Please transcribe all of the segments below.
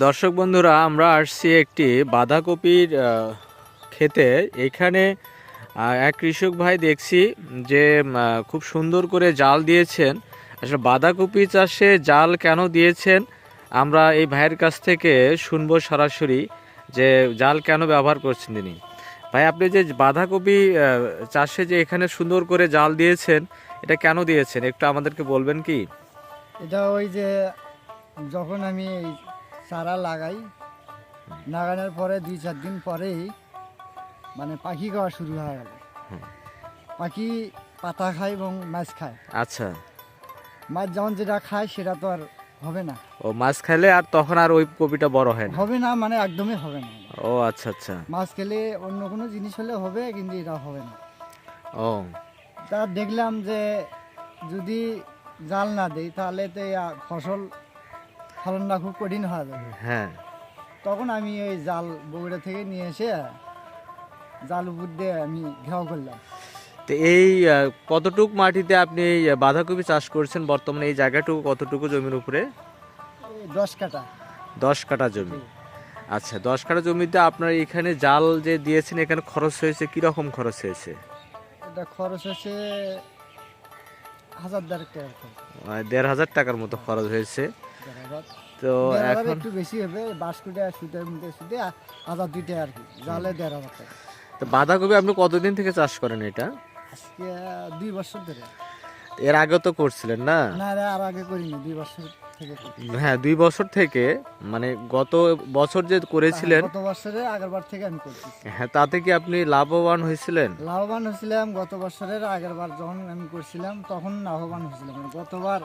দর্শক বন্ধুরা, আমরা আসছি একটি বাঁধাকপির খেতে এখানে এক কৃষক ভাই দেখছি যে খুব সুন্দর করে জাল দিয়েছেন। আসলে বাঁধাকপি চাষে জাল কেন দিয়েছেন? আমরা এই ভাইয়ের কাছ থেকে শুনব সরাসরি যে, জাল কেন ব্যবহার করছেন তিনি। ভাই, আপনি যে বাঁধাকপি চাষে যে এখানে সুন্দর করে জাল দিয়েছেন, এটা কেন দিয়েছেন? একটু আমাদেরকে বলবেন কি? এটা ওই যে, যখন আমি চারা লাগাই। লাগানোর পরে দুই চার দিন পরেই মানে পাখি খাওয়া শুরু হয়ে গেল। পাখি পাতা খায় এবং মাছ খায়। আচ্ছা। মাছ যেমন যেটা খায় সেটা তো আর হবে না। ও মাছ খেলে আর তখন আর ওই কপিটা বড় হয় না? হবে না মানে একদমই হবে না। ও আচ্ছা আচ্ছা। মাছ খেলে অন্য কোনো জিনিস হলে হবে কিন্তু এটা হবে না। ও। তা দেখলাম যে যদি জাল না দেই তাহলে তো ফসল ফলনটা খুব কঠিন হয়ে। যাবে হ্যাঁ। তখন আমি ওই জাল বগুড়া থেকে নিয়ে এসে জাল উপর দিয়ে আমি ঘেরাও করলাম। তো এই কতটুক মাটিতে আপনি এই বাঁধাকপি চাষ করছেন বর্তমানে? এই জায়গাটুকু কতটুকু জমির উপরে? দশ কাটা দশ কাঠা জমি। আচ্ছা দশ কাঠা জমিতে আপনার এখানে জাল যে দিয়েছেন এখানে খরচ হয়েছে কি রকম খরচ হয়েছে? এটা খরচ হয়েছে হাজার দেড় টাকা দেড় হাজার টাকার মতো খরচ হয়েছে। তো এখন একটু বেশি হবে বাঁশকুটে সুতের মধ্যে সুতে হাজার দুইটা আর কি জালে দেড় হাজার টাকা। তো বাঁধাকপি আপনি কতদিন থেকে চাষ করেন এটা? আজকে দুই বছর ধরে। এর আগে তো করছিলেন না? না আর আগে করিনি দুই বছর থেকে হ্যাঁ দুই বছর থেকে মানে গত বছর যে করেছিলেন গত বছরের আগের বার থেকে আমি করছি। হ্যাঁ তাতে কি আপনি লাভবান হয়েছিলেন? লাভবান হয়েছিলাম গত বছরের আগের বার যখন আমি করছিলাম তখন লাভবান হয়েছিলাম। মানে গতবার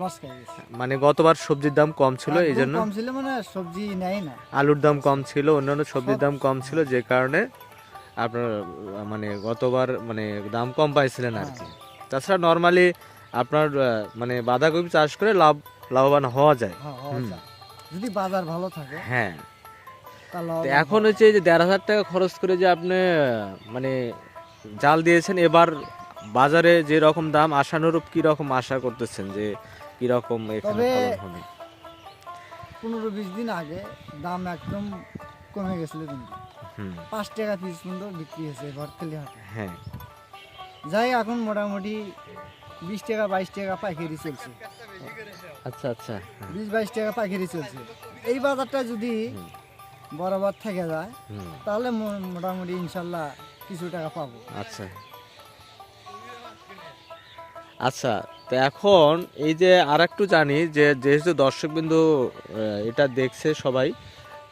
লস খাই গেছে। মানে গতবার সবজির দাম কম ছিল এই জন্য কম ছিল মানে সবজি নেয় না। আলুর দাম কম ছিল অন্যান্য সবজির দাম কম ছিল যে কারণে আপনার মানে গতবার মানে দাম কম পাইছিলেন আর কি। তাছাড়া নর্মালি আপনার মানে বাঁধাকপি চাষ করে লাভ লাভবান হওয়া যায়। হ্যাঁ, যদি বাজার ভালো থাকে হ্যাঁ। এখন হচ্ছে যে দেড় হাজার টাকা খরচ করে যে আপনি মানে জাল দিয়েছেন এবার বাজারে যে রকম দাম আশানুরূপ কি রকম আশা করতেছেন যে কি রকম এখানে ফলন হবে? পনেরো বিশ দিন আগে দাম একদম কমে গেছিল কিন্তু। পাঁচ টাকা পিস কিন্তু বিক্রি হয়েছে ভরতলি হাটে হ্যাঁ। যাই এখন মোটামুটি বিশ টাকা বাইশ টাকা পাইকারি চলছে। আচ্ছা আচ্ছা হ্যাঁ, বিশ বাইশ টাকা পাইকারি চলছে। এই বাজারটা যদি বরাবর থেকে যায় তাহলে মোটামুটি ইনশাল্লাহ কিছু টাকা পাবো। আচ্ছা। আচ্ছা তো এখন এই যে আর একটু জানি যে যেহেতু দর্শকবিন্দু এটা দেখছে সবাই,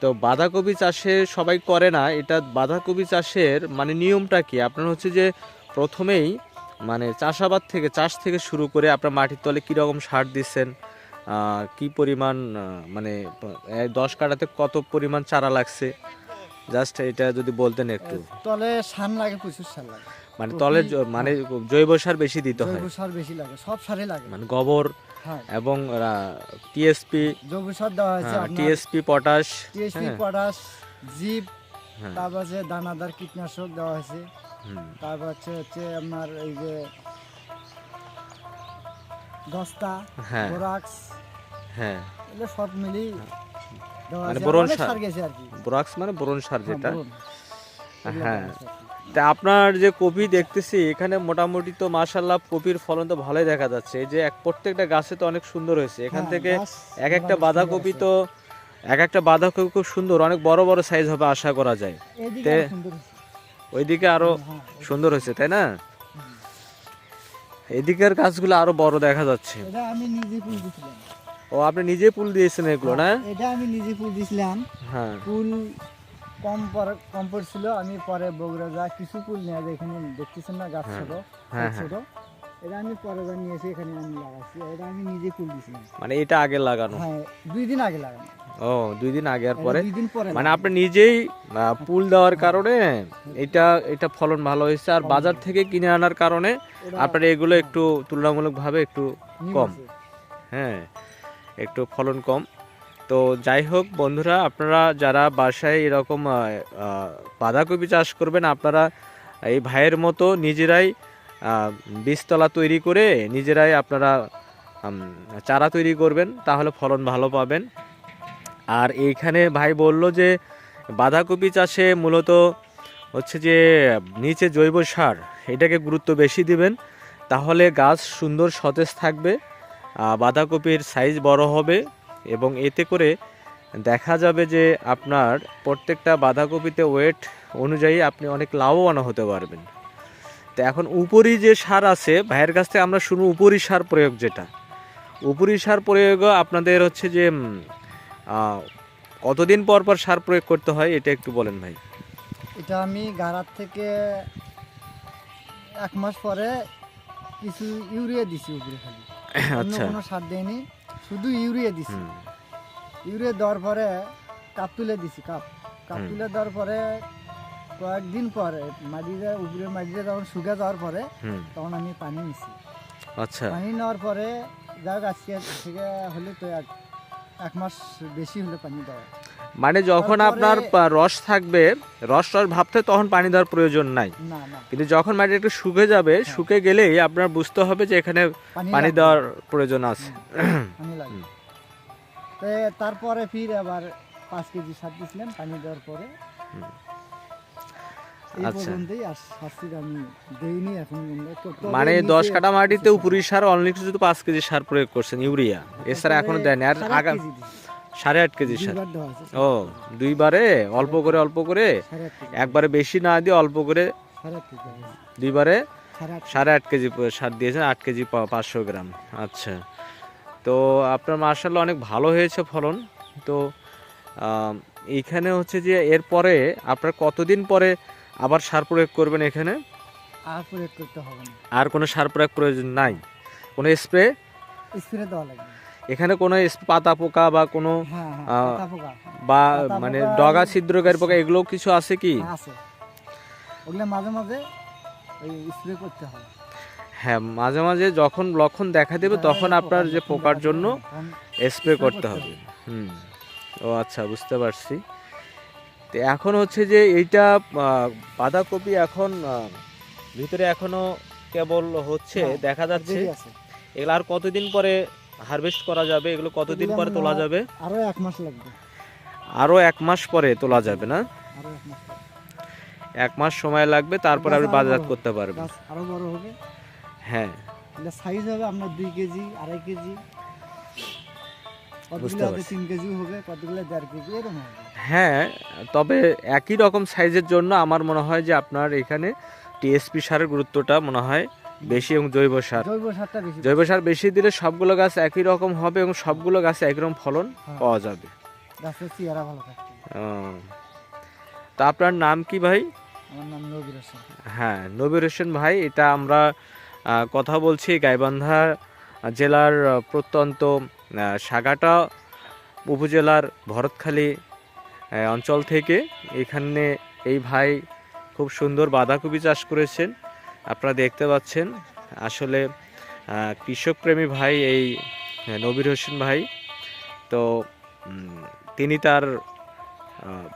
তো বাঁধাকপি চাষে সবাই করে না, এটা বাঁধাকপি চাষের মানে নিয়মটা কি? আপনার হচ্ছে যে প্রথমেই মানে চাষাবাদ থেকে, চাষ থেকে শুরু করে আপনার মাটির তলে কীরকম সার দিচ্ছেন কি পরিমাণ মানে দশ কাটাতে কত পরিমাণ চারা লাগছে জাস্ট এটা যদি বলতেন একটু। তলে সার লাগে প্রচুর সার লাগে। মানে তলে মানে জৈব সার বেশি দিতে হয়। জৈব সার বেশি লাগে সব সারে লাগে। মানে গোবর হ্যাঁ। এবং টিএসপি। জৈব সার দেওয়া হয়েছে আপনার। টিএসপি পটাশ টিএসপি হ্যাঁ। পটাশ জিপ হ্যাঁ, তারপর হচ্ছে দানাদার কীটনাশক দেওয়া হয়েছে। হুম, তারপর হচ্ছে হচ্ছে আপনার এই যে দস্তা হ্যাঁ। বোরাক্স হ্যাঁ। এগুলো সব মিলিয়ে দেওয়া মানে আছে বোরন। সার গেছে আর কি। বোরাক্স মানে বোরন সার হ্যাঁ, যেটা। হ্যাঁ। তা আপনার যে কপি দেখতেছি এখানে মোটামুটি তো মাশাল্লাহ কপির ফলন তো ভালোই দেখা যাচ্ছে। এই যে এক প্রত্যেকটা গাছে তো অনেক সুন্দর হয়েছে। এখান হ্যাঁ, থেকে এক একটা বাঁধাকপি তো এক একটা বাঁধাকপি খুব সুন্দর অনেক বড় বড় সাইজ হবে আশা করা যায়। ওইদিকে আরও হ্যাঁ, সুন্দর হয়েছে তাই না? এদিকের গাছগুলো আরও বড় দেখা যাচ্ছে। আমি নিজে ও আপনি নিজে ফুল দিয়েছেন এগুলো না? এটা আমি নিজে ফুল দিছিলাম। হ্যাঁ। ফুল কম পর- কম পড়ছিল আমি পরে বগুড়া যা কিছু ফুল নিয়ে এখানে দেখতেছেন না গাছ হ্যাঁ। ছোট হ্যাঁ, ছোট। এটা আমি পরে যা নিয়ে এসে এখানে আমি লাগাচ্ছি এটা আমি নিজে ফুল দিছিলাম। মানে এটা আগে লাগানো? হ্যাঁ দুই দিন আগে লাগানো। ও দুই দিন আগে আর পরে? মানে আপনি নিজেই পুল দেওয়ার কারণে এটা এটা ফলন ভালো হয়েছে আর বাজার থেকে কিনে আনার কারণে আপনার এগুলো একটু তুলনামূলকভাবে একটু কম। হ্যাঁ। একটু ফলন কম। তো যাই হোক বন্ধুরা, আপনারা যারা বাসায় এরকম বাঁধাকপি চাষ করবেন, আপনারা এই ভাইয়ের মতো নিজেরাই বীজতলা তৈরি করে নিজেরাই আপনারা চারা তৈরি করবেন, তাহলে ফলন ভালো পাবেন। আর এইখানে ভাই বলল যে, বাঁধাকপি চাষে মূলত হচ্ছে যে, নিচে জৈব সার, এটাকে গুরুত্ব বেশি দিবেন। তাহলে গাছ সুন্দর সতেজ থাকবে। বাঁধাকপির সাইজ বড় হবে এবং এতে করে দেখা যাবে যে আপনার প্রত্যেকটা বাঁধাকপিতে ওয়েট অনুযায়ী আপনি অনেক লাভবান হতে পারবেন। তো এখন উপরি যে সার আছে, ভাইয়ের কাছ থেকে আমরা শুনব উপরি সার প্রয়োগ যেটা। উপরি সার প্রয়োগও আপনাদের হচ্ছে যে কতদিন পর পর সার প্রয়োগ করতে হয় এটা একটু বলেন ভাই। এটা আমি গাড়ার থেকে এক মাস পরে কিছু ইউরিয়া দিছি উপরে খালি। অন্য আচ্ছা। কোনো সার দেয়নি শুধু ইউরিয়া দিছি। ইউরিয়া দেওয়ার পরে কাপ তুলে দিছি কাপ। কাপ তুলে দেওয়ার পরে কয়েকদিন পরে মাটিতে উপরে মাটিতে যখন শুকে যাওয়ার পরে তখন আমি পানি নিছি। আচ্ছা। পানি নেওয়ার পরে যাক আজকে থেকে হলে তো এক এক মাস বেশি হলে পানি দেওয়া। মানে যখন আপনার রস থাকবে রস রস ভাবতে তখন পানি দেওয়ার প্রয়োজন নাই। কিন্তু যখন মাটি একটু শুকে যাবে শুকে গেলেই আপনার বুঝতে হবে যে এখানে পানি দেওয়ার প্রয়োজন আছে। তারপরে ফির আবার পাঁচ কেজি সার দিছিলাম পানি দেওয়ার পরে। আচ্ছা। মানে দশ কাটা মাটিতে উপরি সার অনলি শুধু পাঁচ কেজি সার প্রয়োগ করছেন ইউরিয়া। এছাড়া এখনও দেয়নি। আর সাড়ে আট আগা কেজি দিছি। সাড়ে আট কেজি সার ও দুইবারে? অল্প করে অল্প করে? একবারে বেশি না দিয়ে অল্প করে? দুইবারে? সাড়ে আট কেজি সার দিয়েছেন আট কেজি পাঁচশো গ্রাম। আচ্ছা। তো আপনার মার্শাল অনেক ভালো হয়েছে ফলন। তো আম, এইখানে হচ্ছে যে এরপরে আপনার কতদিন পরে আবার সার প্রয়োগ করবেন এখানে? আর কোনো সার প্রয়োগ প্রয়োজন নাই? কোনো স্প্রে? স্প্রে দেওয়া লাগবে এখানে কোনো পাতা পোকা বা কোনো হ্যাঁ হ্যাঁ বা মানে ডগা ছিদ্রকারী পোকা এগুলো কিছু আছে কি? ওগুলো মাঝে মাঝে স্প্রে করতে হবে হ্যাঁ মাঝে মাঝে যখন লক্ষণ দেখা দেবে তখন আপনার যে পোকার জন্য স্প্রে করতে হবে। হুম ও আচ্ছা বুঝতে পারছি। তো এখন হচ্ছে যে এইটা বাঁধাকপি এখন ভিতরে এখনও কেবল হচ্ছে হ্যাঁ, দেখা যাচ্ছে। এগুলো আর কতদিন পরে হারভেস্ট করা যাবে এগুলো কতদিন পরে তোলা যাবে? আরও এক মাস লাগবে। আরও এক মাস পরে তোলা যাবে না? এক মাস সময় লাগবে তারপর আপনি আরও বাজার করতে পারবেন। আরও বড় হবে। হ্যাঁ। সাইজ হবে আপনার দুই কেজি আড়াই কেজি। হ্যাঁ তবে একই রকম সাইজের জন্য আমার মনে হয় যে আপনার এখানে টিএসপি সারের গুরুত্বটা মনে হয় বেশি এবং জৈব সার। জৈব সারটা বেশি জৈব সার বেশি দিলে সবগুলো গাছ একই রকম হবে এবং সবগুলো গাছে একই রকম ফলন হ্যাঁ। পাওয়া যাবে। গাছের চেহারা ভালো থাকবে। তা আপনার নাম কি ভাই? আমার নাম নবীর হোসেন। হ্যাঁ নবীর হোসেন ভাই এটা আমরা কথা বলছি গাইবান্ধা জেলার প্রত্যন্ত সাগাটা উপজেলার ভরতখালী অঞ্চল থেকে। এখানে এই ভাই খুব সুন্দর বাঁধাকপি চাষ করেছেন। আপনারা দেখতে পাচ্ছেন, আসলে কৃষকপ্রেমী ভাই এই নবীর হোসেন ভাই, তো তিনি তার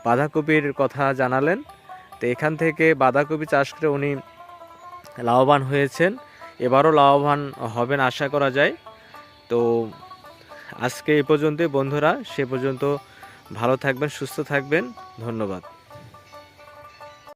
বাঁধাকপির কথা জানালেন। তো এখান থেকে বাঁধাকপি চাষ করে উনি লাভবান হয়েছেন। এবারও লাভবান হবেন আশা করা যায়। তো, আজকে এই পর্যন্তই বন্ধুরা, সে পর্যন্ত ভালো থাকবেন, সুস্থ থাকবেন। ধন্যবাদ।